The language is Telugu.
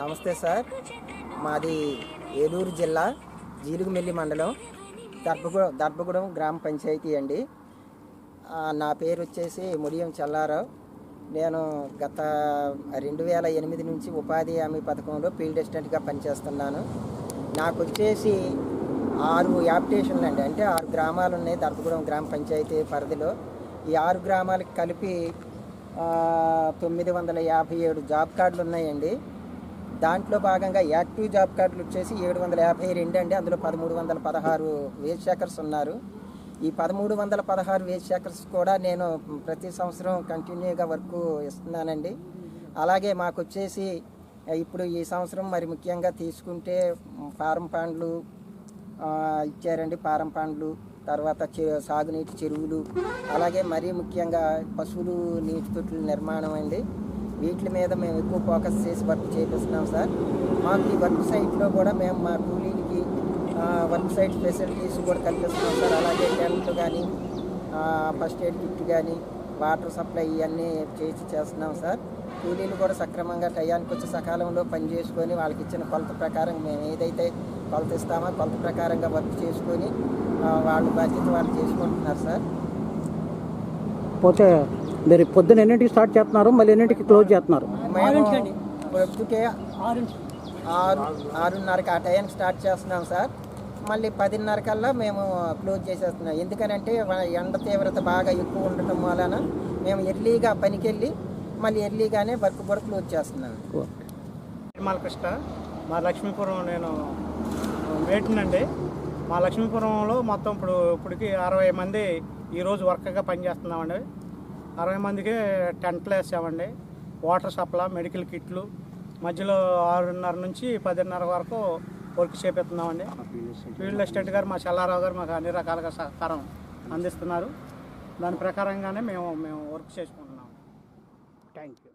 నమస్తే సార్. మాది ఏలూరు జిల్లా జీలుగుమెల్లి మండలం దర్భగూడెం దర్భగూడెం గ్రామ పంచాయతీ అండి. నా పేరు వచ్చేసి ముడియం చల్లారావు. నేను గత రెండు వేల ఎనిమిది నుంచి ఉపాధి హామీ పథకంలో ఫీల్డ్ అసిస్టెంట్గా పనిచేస్తున్నాను. నాకు వచ్చేసి ఆరు యాప్టేషన్లు అండి. అంటే ఆరు గ్రామాలు ఉన్నాయి దర్భగూడెం గ్రామ పంచాయతీ పరిధిలో. ఈ ఆరు గ్రామాలకు కలిపి తొమ్మిది వందల యాభై ఏడు జాబ్ కార్డులు ఉన్నాయండి. దాంట్లో భాగంగా యాక్టివ్ జాబ్ కార్డులు వచ్చేసి ఏడు వందల యాభై రెండు అండి. అందులో పదమూడు వందల పదహారు వేజ్ షేకర్స్ ఉన్నారు. ఈ పదమూడు వందల పదహారు వేజ్ షేకర్స్ కూడా నేను ప్రతి సంవత్సరం కంటిన్యూగా వర్క్ ఇస్తున్నానండి. అలాగే మాకు వచ్చేసి ఇప్పుడు ఈ సంవత్సరం మరి ముఖ్యంగా తీసుకుంటే ఫారం పాండ్లు ఇచ్చారండి పారం పాండ్లు. తర్వాత చె- సాగునీటి చెరువులు. అలాగే మరీ ముఖ్యంగా పశువులు నీటి తొట్టుల నిర్మాణం అండి. వీటి మీద మేము ఎక్కువ ఫోకస్ చేసి వర్క్ చేపిస్తున్నాం సార్. మాకు ఈ వర్క్ సైట్లో కూడా మేము మా కూలీలకి వర్క్ సైట్ ఫెసిలిటీస్ కూడా కల్పిస్తున్నాం సార్. అలాగే టెంట్లు కానీ ఫస్ట్ ఎయిడ్ కిట్ కానీ వాటర్ సప్లై ఇవన్నీ చేసి చేస్తున్నాం సార్. కూలీలు కూడా సక్రమంగా టయానికి వచ్చి సకాలంలో పని చేసుకొని వాళ్ళకి ఇచ్చిన కొలత ప్రకారం మేము ఏదైతే కొలత ఇస్తామో కొలత ప్రకారంగా వర్క్ చేసుకొని వాళ్ళ బాధ్యత వాళ్ళు చేసుకుంటున్నారు సార్. పోతే మీరు పొద్దున ఎన్నింటికి స్టార్ట్ చేస్తున్నారు? మళ్ళీ ఎన్నింటికి క్లోజ్ చేస్తున్నారు? మేము ప్రొద్దుకే ఆరు ఆరున్నరకి ఆ టైంకి స్టార్ట్ చేస్తున్నాం సార్. మళ్ళీ పదిన్నర కల్లా మేము క్లోజ్ చేసేస్తున్నాం. ఎందుకనంటే ఎండ తీవ్రత బాగా ఎక్కువ ఉండటం వలన మేము ఎర్లీగా పనికి వెళ్ళి మళ్ళీ ఎర్లీగానే వర్క్ కూడా క్లోజ్ చేస్తున్నాం. నిర్మల కృష్ణ మా లక్ష్మీపురం నేను వేటినండి మా లక్ష్మీపురంలో మొత్తం ఇప్పుడు ఇప్పటికి అరవై మంది ఈరోజు వర్క్గా పనిచేస్తున్నామండి. అరవై మందికి టెంట్లు వేసామండి వాటర్ సప్లై మెడికల్ కిట్లు మధ్యలో ఆరున్నర నుంచి పదిన్నర వరకు వర్క్ చేపిస్తున్నామండి. ఫీల్డ్ అసిస్టెంట్ గారు మా చల్లారావు గారు మాకు అన్ని రకాలుగా సహకారం అందిస్తున్నారు. దాని ప్రకారంగానే మేము మేము వర్క్ చేసుకుంటున్నాం. Thank you.